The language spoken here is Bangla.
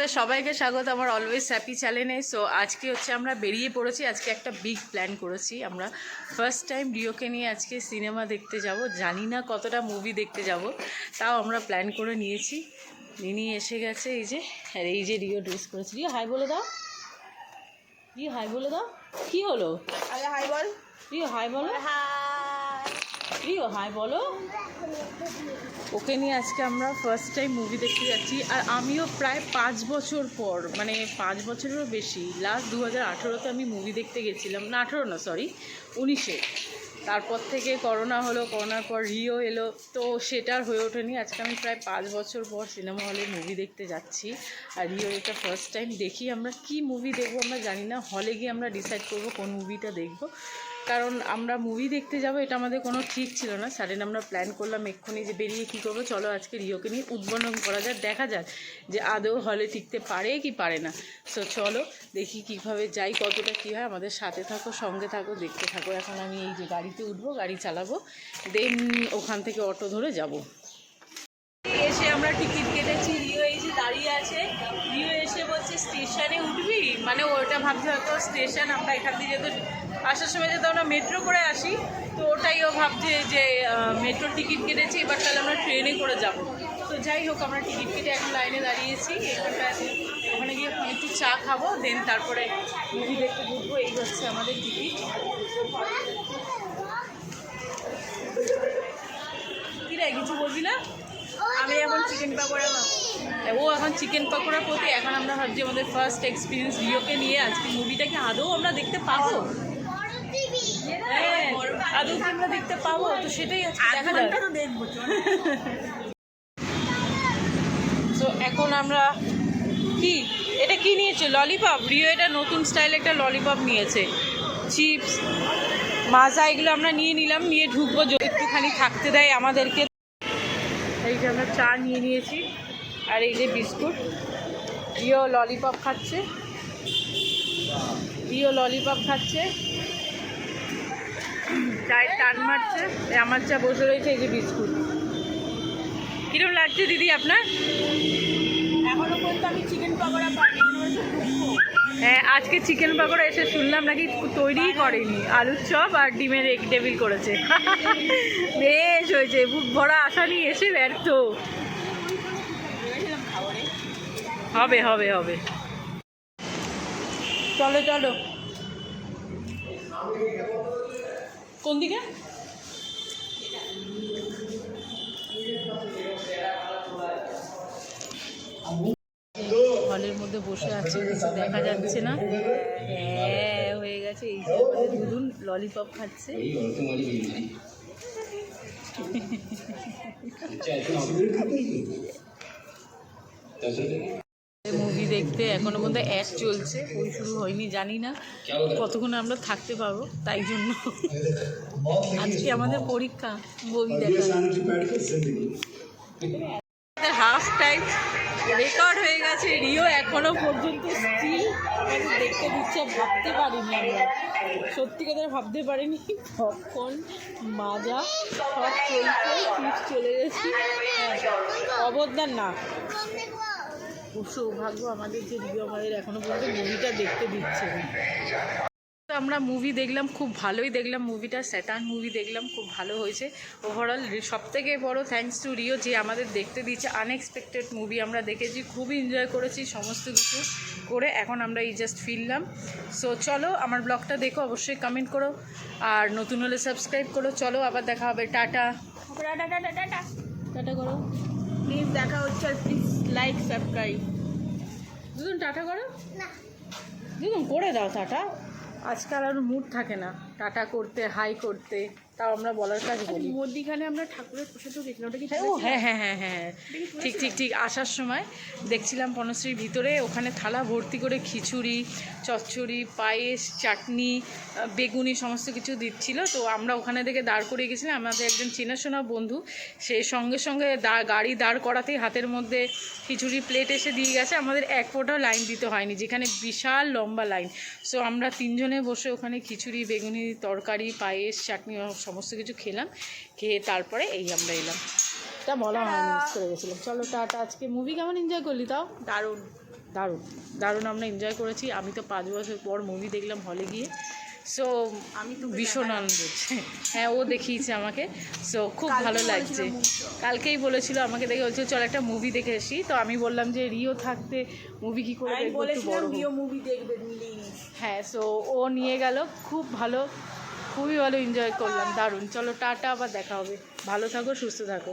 আপনাদের সবাইকে স্বাগত আমার অলওয়েজ হ্যাপি চ্যানেলে সো আজকে হচ্ছে আমরা বেরিয়ে পড়েছি আজকে একটা বিগ প্ল্যান করেছি। আমরা ফার্স্ট টাইম রিওকে নিয়ে আজকে সিনেমা দেখতে যাব। জানি না কতটা মুভি দেখতে যাব তাও আমরা প্ল্যান করে নিয়েছি। নিনি এসে গেছে এই যে আর এই যে রিও ড্রেস করেছে। রিও হাই বলে দাও। রিও হাই বলে দাও। কি হলো? আরে হাই বল। রিও হাই বলো। হাই রিও হাই, বলো। ওকে নিয়ে আজকে আমরা ফার্স্ট টাইম মুভি দেখতে যাচ্ছি। আর আমিও প্রায় পাঁচ বছর পর মানে পাঁচ বছরেরও বেশি লাস্ট দু হাজার আঠেরোতে আমি মুভি দেখতে গেছিলাম। না, আঠেরো না সরি উনিশে। তারপর থেকে করোনা হলো করোনার পর রিও এলো। তো সেটার হয়ে ওঠেনি। আজকে আমি প্রায় পাঁচ বছর পর সিনেমা হলে মুভি দেখতে যাচ্ছি। আর রিও এটা ফার্স্ট টাইম দেখি। আমরা কি মুভি দেখব আমরা জানি না। হলে গিয়ে আমরা ডিসাইড করব কোন মুভিটা দেখব। কারণ আমরা মুভি দেখতে যাব, এটা আমাদের কোনো ঠিক ছিল না। সাডেন আমরা প্ল্যান করলাম এক্ষুনি যে বেরিয়ে কী করব, চলো আজকে রিওকে নিয়ে উদ্বোধন করা যাক, দেখা যাক যে আদৌ হলে টিকতে পারে কি পারে না। সো চলো দেখি কীভাবে যাই, কতটা কী হয়। আমাদের সাথে থাকো, সঙ্গে থাকো, দেখতে থাকো। এখন আমি এই যে গাড়িতে উঠবো, গাড়ি চালাবো দেন ওখান থেকে অটো ধরে যাব। এসে আমরা টিকিট কেটেছি, রিও এই যে দাঁড়িয়ে আছে। রিও এসে বলছে স্টেশনে উঠবি? মানে ওটা ভাবছে হয়তো স্টেশন আমরা এখান থেকে যেহেতু আসার সময় যেহেতু আমরা মেট্রো করে আসি, তো ওটাই ও ভাবছে যে মেট্রো টিকিট কেটেছি, এবার তাহলে আমরা ট্রেনে করে যাব। তো যাই হোক, আমরা টিকিট কেটে এখন লাইনে দাঁড়িয়েছি। এখানটায় ওখানে গিয়ে একটু চা খাব দেন তারপরে মুভি দেখতে ঢুকবো। এই হচ্ছে আমাদের টিকিট কি কিছু বলবি না? আমি এখন চিকেন পাকোড়া ও এখন চিকেন পকোড়া প্রতি, এখন আমরা ভাবছি আমাদের ফার্স্ট এক্সপিরিয়েন্স রিওকে নিয়ে আজকে মুভিটা কি আদৌ আমরা দেখতে পাবো? আদৌ কি আমরা দেখতে পাবো? তো সেটাই দেখা তো এখন আমরা কি? এটা কি নিয়েছে? ললিপপ রিও এটা নতুন স্টাইল একটা ললিপপ নিয়েছে। চিপস মাজা এগুলো আমরা নিয়ে নিলাম নিয়ে ঢুকবো যদি একটুখানি থাকতে দেয় আমাদেরকে। এই যে আমরা চা নিয়ে নিয়েছি আর এই যে বিস্কুট। রিও ললিপপ খাচ্ছে। রিও ললিপপ খাচ্ছে। চায়ের টান মারছে আমার চা বসে রয়েছে এই যে বিস্কুট। কিরম লাগছে দিদি আপনার? এখনও পর্যন্ত আমি চিকেন পাকোড়া পাইনি হচ্ছে ঢুকবো। হ্যাঁ আজকে চিকেন পকোড়া এসে শুনলাম নাকি তৈরিই করেনি আলুর চপ আর ডিমের এগ টেবিল করেছে। বেশ হয়েছে বুক ভরা আশা নিয়ে এসে ব্যর্থ। হবে হবে হবে। চলো চলো। কোন দিকে? হলের মধ্যে বসে আছে কিছু দেখা যাচ্ছে না। হ্যাঁ হয়ে গেছে এই যে আমাদের দুদুন ললিপপ খাচ্ছে মুভি দেখতে এখনও পর্যন্ত অ্যাড চলছে বই শুরু হয়নি জানি না কতক্ষণ আমরা থাকতে পারব তাই জন্য। আজকে আমাদের পরীক্ষা বই দেখা হাফ টাইম রেকর্ড হয়ে গেছে রিও এখনও পর্যন্ত স্টিল আমাদের দেখতে দিচ্ছে ভাবতে পারিনি আমরা। সত্যি কথা ভাবতে পারিনি কখন মাজা সব চলছে চিপস চলে গেছি। হ্যাঁ, অবদান না। খুব সৌভাগ্য আমাদের যে রিও আমাদের এখনও পর্যন্ত মুভিটা দেখতে দিচ্ছে। তো আমরা মুভি দেখলাম খুব ভালোই দেখলাম মুভিটা স্যাটান মুভি দেখলাম খুব ভালো হয়েছে। ওভারঅল সব থেকে বড়ো থ্যাঙ্কস টু রিও যে আমাদের দেখতে দিচ্ছে আনএক্সপেক্টেড মুভি আমরা দেখেছি খুবই এনজয় করেছি সমস্ত কিছু করে। এখন আমরা এই জাস্ট ফিরলাম। সো চলো আমার ব্লগটা দেখো অবশ্যই কমেন্ট করো। আর নতুন হলে সাবস্ক্রাইব করো। চলো আবার দেখা হবে। Tata tata tata tata. Tata করো। প্লিজ দেখা হচ্ছে আর প্লিজ লাইক সাবস্ক্রাইব দুজন টাটা করো। দুজন করে দাও টাটা। আজকাল আর মুড থাকে না। টাটা করতে হাই করতে। তাও আমরা বলার কাজ বলি মধ্যিখানে আমরা ঠাকুরের প্রসাদও গেছিলাম ওটা কি ও হ্যাঁ হ্যাঁ হ্যাঁ হ্যাঁ। ঠিক ঠিক ঠিক আসার সময় দেখছিলাম বনশ্রীর ভিতরে ওখানে থালা ভর্তি করে খিচুড়ি চচ্চড়ি পায়েস চাটনি বেগুনি সমস্ত কিছু দিচ্ছিল। তো আমরা ওখানে থেকে দাঁড় করিয়ে গেছিলাম। আমাদের একজন চেনাশোনা বন্ধু সে সঙ্গে সঙ্গে দা- গাড়ি দাঁড় করাতেই হাতের মধ্যে খিচুড়ি প্লেট এসে দিয়ে গেছে। আমাদের এক ফোঁটাও লাইন দিতে হয়নি যেখানে বিশাল লম্বা লাইন সো আমরা তিনজনে বসে ওখানে খিচুড়ি বেগুনি তরকারি পায়েস চাটনি সমস্ত কিছু খেলাম খেয়ে তারপরে এই আমরা এলাম। তা বলা হয়নি মিস করে গেছিলাম চলো টাটা আজকে মুভি কেমন এনজয় করলি তাও? দারুণ। দারুণ। দারুণ আমরা এনজয় করেছি। আমি তো পাঁচ বছর পর মুভি দেখলাম হলে গিয়ে। সো আমি তোকে ভীষণ আনন্দ হচ্ছে। হ্যাঁ ও দেখিয়েছে আমাকে। সো খুব ভালো লাগছে। কালকেই বলেছিল আমাকে দেখে বলছিল চল একটা মুভি দেখে আসি। তো আমি বললাম যে রিও থাকতে মুভি কি করে আমি দেখব? একটু বড় বলেছিলাম। বিও মুভি দেখবে হ্যাঁ সো ও নিয়ে গেল। খুব ভালো। খুবই ভালো এনজয় করলাম দারুণ। চলো টাটা আবার দেখা হবে। ভালো থাকো সুস্থ থাকো।